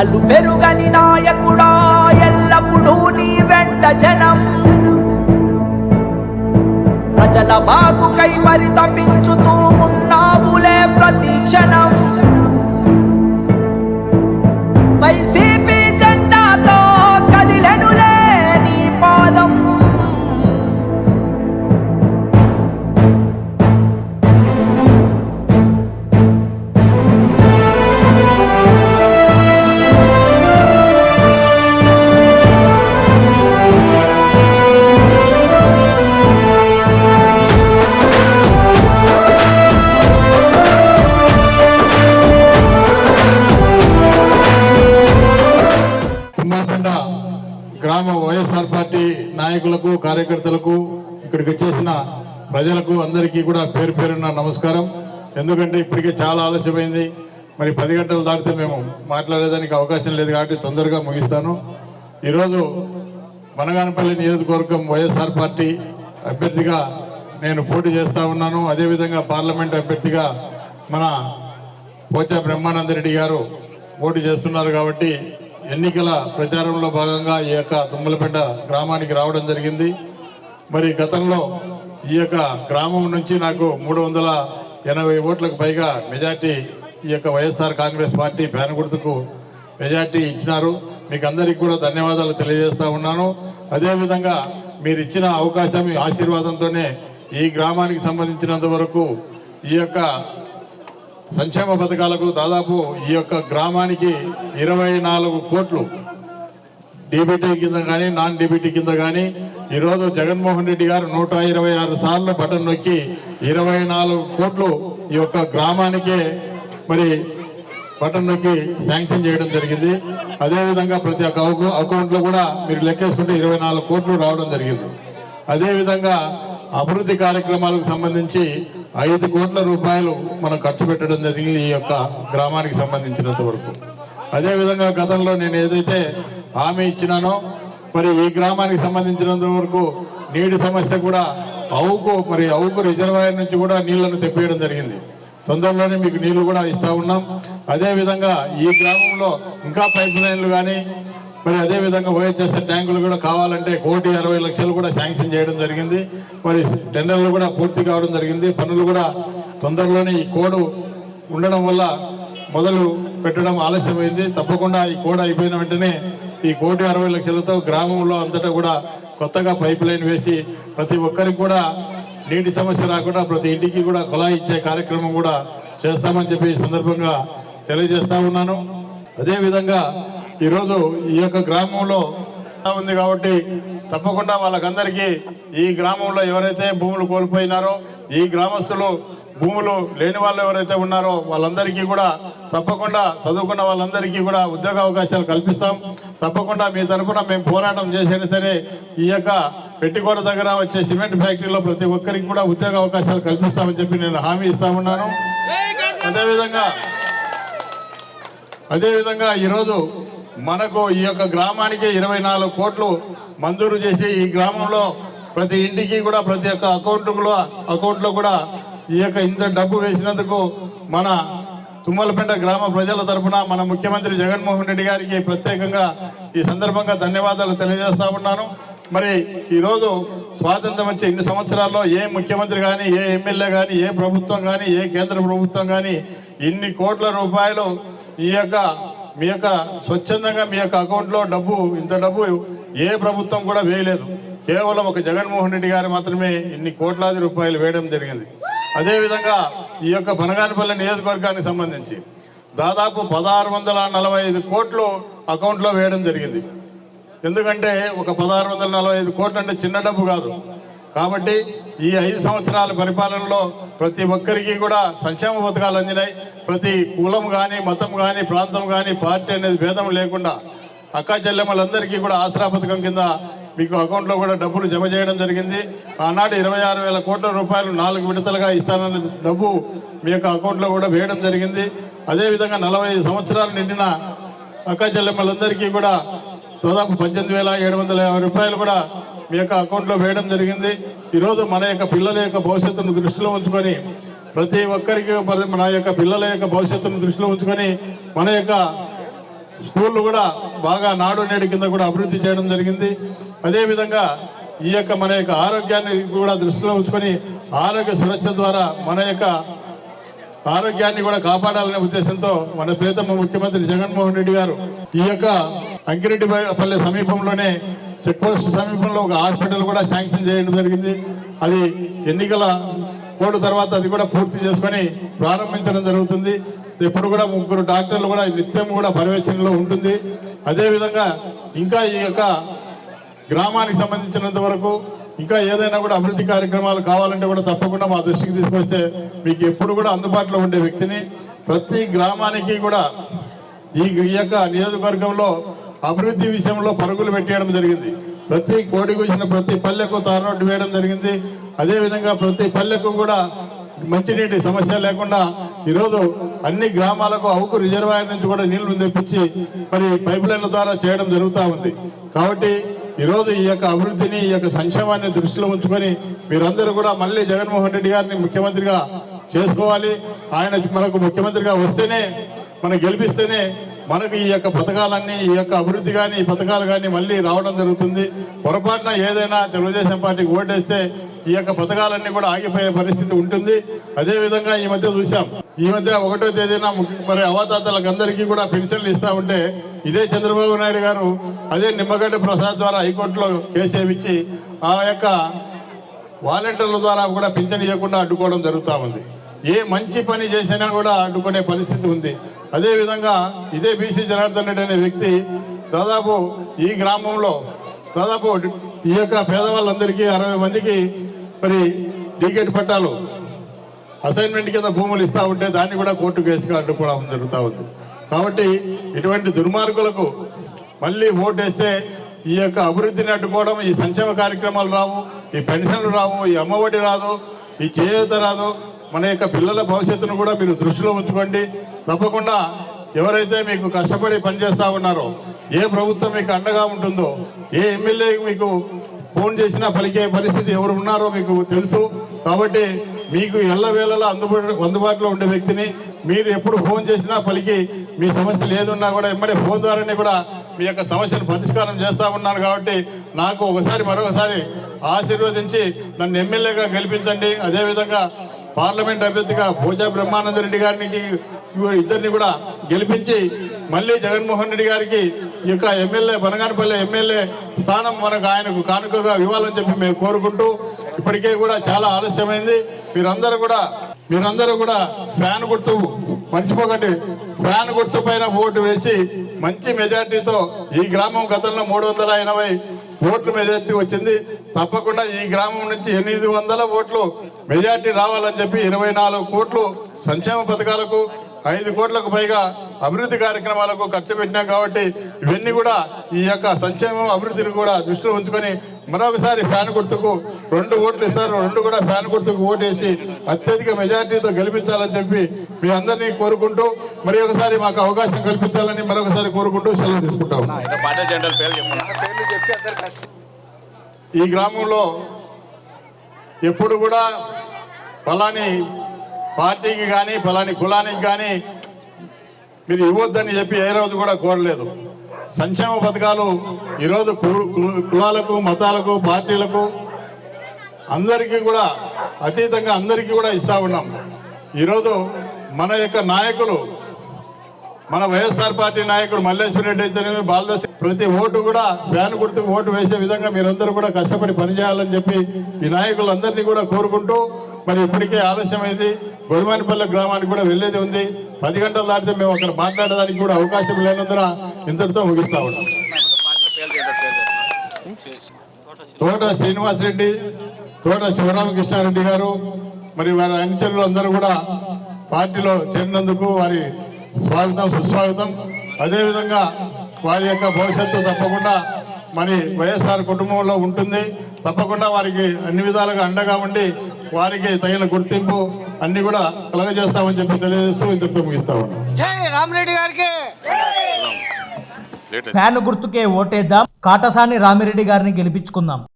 అలు పెరుగని నాయకుడా ఎల్లప్పుడూ నీ వెంట జనం. ప్రజల బాగుకై పరితపించుతూ ఉన్నావులే ప్రతి క్షణం. వైసీపీ నాయకులకు కార్యకర్తలకు ఇక్కడికి వచ్చేసిన ప్రజలకు అందరికీ కూడా పేరు పేరున్న నమస్కారం. ఎందుకంటే ఇప్పటికే చాలా ఆలస్యమైంది. మరి పది గంటలు దాటితే మేము మాట్లాడేదానికి అవకాశం లేదు కాబట్టి తొందరగా ముగిస్తాను. ఈరోజు మనగానపల్లి నియోజకవర్గం వైఎస్ఆర్ పార్టీ అభ్యర్థిగా నేను పోటీ చేస్తూ ఉన్నాను. అదేవిధంగా పార్లమెంట్ అభ్యర్థిగా మన పోచా బ్రహ్మానందరెడ్డి గారు పోటీ చేస్తున్నారు కాబట్టి ఎన్నికల ప్రచారంలో భాగంగా ఈ యొక్క తుమ్మలపేట గ్రామానికి రావడం జరిగింది. మరి గతంలో ఈ యొక్క గ్రామం నుంచి నాకు మూడు వందల ఎనభై ఓట్లకు పైగా మెజార్టీ ఈ యొక్క వైఎస్ఆర్ కాంగ్రెస్ పార్టీ ఫ్యాన్ గుర్తుకు మెజార్టీ ఇచ్చినారు. మీకు అందరికీ కూడా ధన్యవాదాలు తెలియజేస్తూ ఉన్నాను. అదేవిధంగా మీరు ఇచ్చిన అవకాశం ఆశీర్వాదంతోనే ఈ గ్రామానికి సంబంధించినంత వరకు ఈ యొక్క సంక్షేమ పథకాలకు దాదాపు ఈ యొక్క గ్రామానికి ఇరవై నాలుగు కోట్లు. డీబీటీ కింద కానీ నాన్ డీబీటీ కింద కానీ ఈరోజు జగన్మోహన్ రెడ్డి గారు నూట ఇరవై ఆరు సార్లు బటన్ నొక్కి ఇరవై నాలుగు కోట్లు ఈ యొక్క గ్రామానికే మరి బటన్ నొక్కి శాంక్షన్ చేయడం జరిగింది. అదేవిధంగా ప్రతి ఒక్క అకౌ- అకౌంట్లో కూడా మీరు లెక్కేసుకుంటే ఇరవై నాలుగు కోట్లు రావడం జరిగింది. అదేవిధంగా అభివృద్ధి కార్యక్రమాలకు సంబంధించి ఐదు కోట్ల రూపాయలు మనం ఖర్చు పెట్టడం జరిగింది ఈ యొక్క గ్రామానికి సంబంధించినంత వరకు. అదేవిధంగా గతంలో నేను ఏదైతే హామీ ఇచ్చినానో మరి ఈ గ్రామానికి సంబంధించినంత వరకు నీటి సమస్య కూడా అవుకు మరి అవుకు రిజర్వాయర్ నుంచి కూడా నీళ్ళను తెప్పియడం జరిగింది. తొందరలోనే మీకు నీళ్ళు కూడా ఇస్తూ ఉన్నాం. అదేవిధంగా ఈ గ్రామంలో ఇంకా పైప్ లైన్లు కానీ మరి అదే విధంగా ట్యాంకులు కూడా కావాలంటే కోటి అరవై లక్షలు కూడా శాంక్షన్ చేయడం జరిగింది. మరి టెండర్లు కూడా పూర్తి కావడం జరిగింది. పనులు కూడా తొందరలోనే ఈ కోడు ఉండడం వల్ల మొదలు పెట్టడం ఆలస్యమైంది. తప్పకుండా ఈ కోడ్ అయిపోయిన వెంటనే ఈ కోటి అరవై లక్షలతో గ్రామంలో అంతటా కూడా కొత్తగా పైప్ లైన్ వేసి ప్రతి ఒక్కరికి కూడా నీటి సమస్య రాకుండా ప్రతి ఇంటికి కూడా కుళాయి ఇచ్చే కార్యక్రమం కూడా చేస్తామని చెప్పి సందర్భంగా తెలియజేస్తా ఉన్నాను. అదేవిధంగా ఈరోజు ఈ యొక్క గ్రామంలో ఉంది కాబట్టి తప్పకుండా వాళ్ళకందరికీ ఈ గ్రామంలో ఎవరైతే భూములు కోల్పోయినారో ఈ గ్రామస్తులు భూములు లేని వాళ్ళు ఎవరైతే ఉన్నారో వాళ్ళందరికీ కూడా తప్పకుండా చదువుకున్న వాళ్ళందరికీ కూడా ఉద్యోగ అవకాశాలు కల్పిస్తాం. తప్పకుండా మీ తరపున మేము పోరాటం చేసైనా సరే ఈ యొక్క పెట్టికోట దగ్గర వచ్చే సిమెంట్ ఫ్యాక్టరీలో ప్రతి ఒక్కరికి కూడా ఉద్యోగ అవకాశాలు కల్పిస్తామని చెప్పి నేను హామీ ఇస్తామన్నాను అదేవిధంగా అదేవిధంగా ఈరోజు మనకు ఈ యొక్క గ్రామానికి ఇరవై నాలుగు కోట్లు మంజూరు చేసి ఈ గ్రామంలో ప్రతి ఇంటికి కూడా ప్రతి ఒక్క అకౌంట్ కూడా అకౌంట్లో కూడా ఈ యొక్క ఇంత డబ్బు వేసినందుకు మన తుమ్మలపేట గ్రామ ప్రజల తరపున మన ముఖ్యమంత్రి జగన్మోహన్ రెడ్డి గారికి ప్రత్యేకంగా ఈ సందర్భంగా ధన్యవాదాలు తెలియజేస్తా ఉన్నాను. మరి ఈరోజు స్వాతంత్రం వచ్చే ఇన్ని సంవత్సరాల్లో ఏ ముఖ్యమంత్రి కానీ ఏ ఎమ్మెల్యే కానీ ఏ ప్రభుత్వం కానీ ఏ కేంద్ర ప్రభుత్వం కానీ ఇన్ని కోట్ల రూపాయలు ఈ యొక్క మీ యొక్క స్వచ్ఛందంగా మీ యొక్క అకౌంట్లో డబ్బు ఇంత డబ్బు ఏ ప్రభుత్వం కూడా వేయలేదు. కేవలం ఒక జగన్మోహన్ రెడ్డి గారు మాత్రమే ఇన్ని కోట్లాది రూపాయలు వేయడం జరిగింది. అదేవిధంగా ఈ యొక్క బనగానపల్లి నియోజకవర్గానికి సంబంధించి దాదాపు పదహారు వందల నలభై ఐదు కోట్లు అకౌంట్లో వేయడం జరిగింది. ఎందుకంటే ఒక పదహారు వందల నలభై ఐదు కోట్లు అంటే చిన్న డబ్బు కాదు. కాబట్టి ఈ ఐదు సంవత్సరాల పరిపాలనలో ప్రతి ఒక్కరికి కూడా సంక్షేమ పథకాలు అందినాయి. ప్రతి కులం కానీ మతం కానీ ప్రాంతం కానీ పార్టీ అనేది భేదం లేకుండా అక్కా చెల్లెమ్మలందరికీ కూడా ఆసరా పథకం కింద మీకు అకౌంట్లో కూడా డబ్బులు జమ చేయడం జరిగింది. ఆనాడు ఇరవై ఆరు వేల కోట్ల రూపాయలు నాలుగు విడతలుగా ఇస్తానన్న డబ్బు మీ యొక్క అకౌంట్లో కూడా వేయడం జరిగింది. అదేవిధంగా నలభై ఐదు సంవత్సరాలు నిండిన అక్క చెల్లెమ్మలందరికీ కూడా దాదాపు పద్దెనిమిది వేల ఏడు వందల యాభై రూపాయలు కూడా మీ యొక్క అకౌంట్లో వేయడం జరిగింది. ఈరోజు మన యొక్క పిల్లల యొక్క భవిష్యత్తును దృష్టిలో ఉంచుకొని ప్రతి ఒక్కరికి మన యొక్క పిల్లల యొక్క భవిష్యత్తును దృష్టిలో ఉంచుకొని మన యొక్క స్కూళ్ళు కూడా బాగా నాడు నేడు కింద కూడా అభివృద్ధి చేయడం జరిగింది. అదేవిధంగా ఈ యొక్క మన యొక్క ఆరోగ్యాన్ని కూడా దృష్టిలో ఉంచుకొని ఆరోగ్య సురక్ష ద్వారా మన యొక్క ఆరోగ్యాన్ని కూడా కాపాడాలనే ఉద్దేశంతో మన ప్రియతమ ముఖ్యమంత్రి జగన్మోహన్ రెడ్డి గారు ఈ యొక్క అంకిరెడ్డి పల్లె సమీపంలోనే చెక్ పోస్ట్ సమీపంలో ఒక హాస్పిటల్ కూడా శాంక్షన్ చేయడం జరిగింది. అది ఎన్నికల కోడ్ తర్వాత అది కూడా పూర్తి చేసుకొని ప్రారంభించడం జరుగుతుంది. ఇప్పుడు కూడా ముగ్గురు డాక్టర్లు కూడా నిత్యం కూడా పర్యవేక్షణలో ఉంటుంది. అదేవిధంగా ఇంకా ఈ యొక్క గ్రామానికి సంబంధించినంత వరకు ఇంకా ఏదైనా కూడా అభివృద్ధి కార్యక్రమాలు కావాలంటే కూడా తప్పకుండా మా దృష్టికి తీసుకొస్తే మీకు ఎప్పుడు కూడా అందుబాటులో ఉండే వ్యక్తిని. ప్రతి గ్రామానికి కూడా ఈ ఈ యొక్క నియోజకవర్గంలో అభివృద్ధి విషయంలో పరుగులు పెట్టేయడం జరిగింది. ప్రతి కోడికి వచ్చిన ప్రతి పల్లెకు తారనోటు వేయడం జరిగింది. అదేవిధంగా ప్రతి పల్లెకు కూడా మంచినీటి సమస్య లేకుండా ఈరోజు అన్ని గ్రామాలకు అవుకు రిజర్వాయర్ నుంచి కూడా నీళ్ళు తెప్పించి మరి పైప్ లైన్ల ద్వారా చేయడం జరుగుతూ ఉంది. కాబట్టి ఈరోజు ఈ యొక్క అభివృద్ధిని ఈ యొక్క సంక్షేమాన్ని దృష్టిలో ఉంచుకొని మీరందరూ కూడా మళ్ళీ జగన్మోహన్ రెడ్డి గారిని ముఖ్యమంత్రిగా చేసుకోవాలి. ఆయన మనకు ముఖ్యమంత్రిగా వస్తేనే మనం గెలిపిస్తేనే మనకు ఈ యొక్క పథకాలన్నీ ఈ యొక్క అభివృద్ధి కానీ ఈ పథకాలు కానీ మళ్ళీ రావడం జరుగుతుంది. పొరపాటున ఏదైనా తెలుగుదేశం పార్టీకి ఓటేస్తే ఈ యొక్క పథకాలన్నీ కూడా ఆగిపోయే పరిస్థితి ఉంటుంది. అదేవిధంగా ఈ మధ్య చూసాం ఈ మధ్య ఒకటో తేదీన మరి అవాతాతలకు అందరికీ కూడా పెన్షన్లు ఇస్తా ఉంటే ఇదే చంద్రబాబు నాయుడు గారు అదే నిమ్మగడ్డ ప్రసాద్ ద్వారా హైకోర్టులో కేసు వేయించి ఆ యొక్క వాలంటీర్ల ద్వారా కూడా పింఛన్ ఇవ్వకుండా అడ్డుకోవడం జరుగుతూ ఉంది. ఏ మంచి పని చేసినా కూడా అడ్డుకునే పరిస్థితి ఉంది. అదేవిధంగా ఇదే బీసీ జనార్దన్ రెడ్డి అనే వ్యక్తి దాదాపు ఈ గ్రామంలో దాదాపు ఈ యొక్క పేదవాళ్ళందరికీ అరవై మందికి మరి టికెట్ పట్టాలు అసైన్మెంట్ కింద భూములు ఇస్తా ఉంటే దాన్ని కూడా కోర్టు కేసుగా అడ్డుకోవడం జరుగుతూ ఉంది. కాబట్టి ఇటువంటి దుర్మార్గులకు మళ్ళీ ఓటేస్తే ఈ యొక్క అభివృద్ధిని అడ్డుకోవడం ఈ సంక్షేమ కార్యక్రమాలు రావు ఈ పెన్షన్లు రావు ఈ అమ్మఒడి రాదు ఈ చేయూత రాదు మన యొక్క పిల్లల భవిష్యత్తును కూడా మీరు దృష్టిలో ఉంచుకోండి. తప్పకుండా ఎవరైతే మీకు కష్టపడి పనిచేస్తా ఉన్నారో ఏ ప్రభుత్వం మీకు అండగా ఉంటుందో ఏ ఎమ్మెల్యే మీకు ఫోన్ చేసినా పలికే పరిస్థితి ఎవరు ఉన్నారో మీకు తెలుసు. కాబట్టి మీకు ఎల్లవేళలా అందుబాటు అందుబాటులో ఉండే వ్యక్తిని మీరు ఎప్పుడు ఫోన్ చేసినా పలికి మీ సమస్యలు ఏదున్నా కూడా ఎమ్మడే ఫోన్ ద్వారానే కూడా మీ యొక్క సమస్యను పరిష్కారం చేస్తా ఉన్నాను. కాబట్టి నాకు ఒకసారి మరొకసారి ఆశీర్వదించి నన్ను ఎమ్మెల్యేగా గెలిపించండి. అదేవిధంగా పార్లమెంట్ అభ్యర్థిగా పూజా బ్రహ్మానంద రెడ్డి గారికి ఇద్దరిని కూడా గెలిపించి మళ్ళీ జగన్మోహన్ రెడ్డి గారికి ఈ యొక్క ఎమ్మెల్యే బనగానపల్లి ఎమ్మెల్యే స్థానం మనకు ఆయనకు కానుకగా ఇవ్వాలని చెప్పి మేము కోరుకుంటూ ఇప్పటికే కూడా చాలా ఆలస్యమైంది. మీరందరూ కూడా మీరందరూ కూడా ఫ్యాన్ గుర్తు మర్చిపోకండి. ఫ్యాన్ గుర్తు పైన ఓటు వేసి మంచి మెజార్టీతో ఈ గ్రామం గతంలో మూడు వందల ఎనభై ఓట్లు మెజార్టీ వచ్చింది. తప్పకుండా ఈ గ్రామం నుంచి ఎనిమిది వందల ఓట్లు మెజార్టీ రావాలని చెప్పి ఇరవై నాలుగు కోట్లు సంక్షేమ పథకాలకు ఐదు కోట్లకు పైగా అభివృద్ధి కార్యక్రమాలకు ఖర్చు పెట్టినాం కాబట్టి ఇవన్నీ కూడా ఈ యొక్క సంక్షేమం అభివృద్ధిని కూడా దృష్టిలో ఉంచుకొని మరొకసారి ఫ్యాన్ గుర్తుకు రెండు ఓట్లు ఇస్తారు. రెండు కూడా ఫ్యాన్ గుర్తుకు ఓటేసి అత్యధిక మెజార్టీతో గెలిపించాలని చెప్పి మీ అందరినీ కోరుకుంటూ మరి ఒకసారి మాకు అవకాశం కల్పించాలని మరొకసారి కోరుకుంటూ సెలవు తీసుకుంటాం చెప్పి అందరు కష్టం ఈ గ్రామంలో ఎప్పుడు కూడా ఫలాని పార్టీకి కానీ ఫలాని కులానికి కానీ మీరు ఇవ్వద్దని చెప్పి ఏ రోజు కూడా కోరలేదు. సంక్షేమ పథకాలు ఈరోజు కులాలకు మతాలకు పార్టీలకు అందరికీ కూడా అతీతంగా అందరికీ కూడా ఇస్తా ఉన్నాం. ఈరోజు మన యొక్క నాయకులు మన వైఎస్ఆర్ పార్టీ నాయకుడు మల్లేశ్వర రెడ్డి అయితేనేమి బాలదశ ప్రతి ఓటు కూడా ఫ్యాన్ గుర్తుకు ఓటు వేసే విధంగా మీరందరూ కూడా కష్టపడి పనిచేయాలని చెప్పి ఈ నాయకులందరినీ కూడా కోరుకుంటూ మరి ఇప్పటికే ఆలస్యమైంది. గొడిమానిపల్లె గ్రామానికి కూడా వెళ్ళేది ఉంది. పది గంటలు దాటితే మేము అక్కడ మాట్లాడడానికి కూడా అవకాశం లేనందున ఇంతటితో ముగిస్తా ఉన్నాం. తోట శ్రీనివాసరెడ్డి తోట శివరామకృష్ణారెడ్డి గారు మరి వారి అనుచరులు అందరూ కూడా పార్టీలో చేరినందుకు వారి స్వాగతం సుస్వాగతం. అదేవిధంగా వారి యొక్క భవిష్యత్తు తప్పకుండా మరి వైఎస్ఆర్ కుటుంబంలో ఉంటుంది. తప్పకుండా వారికి అన్ని విధాలుగా అండగా ఉండి వారికి తగిన గుర్తింపు అన్ని కూడా కలగజేస్తామని చెప్పి తెలియజేస్తూ ఇంతటితో ముగిస్తా రామరెడ్డి గారికి. ఫ్యాన్ గుర్తుకే ఓటేద్దాం. కాటసాని రామిరెడ్డి గారిని గెలిపించుకుందాం.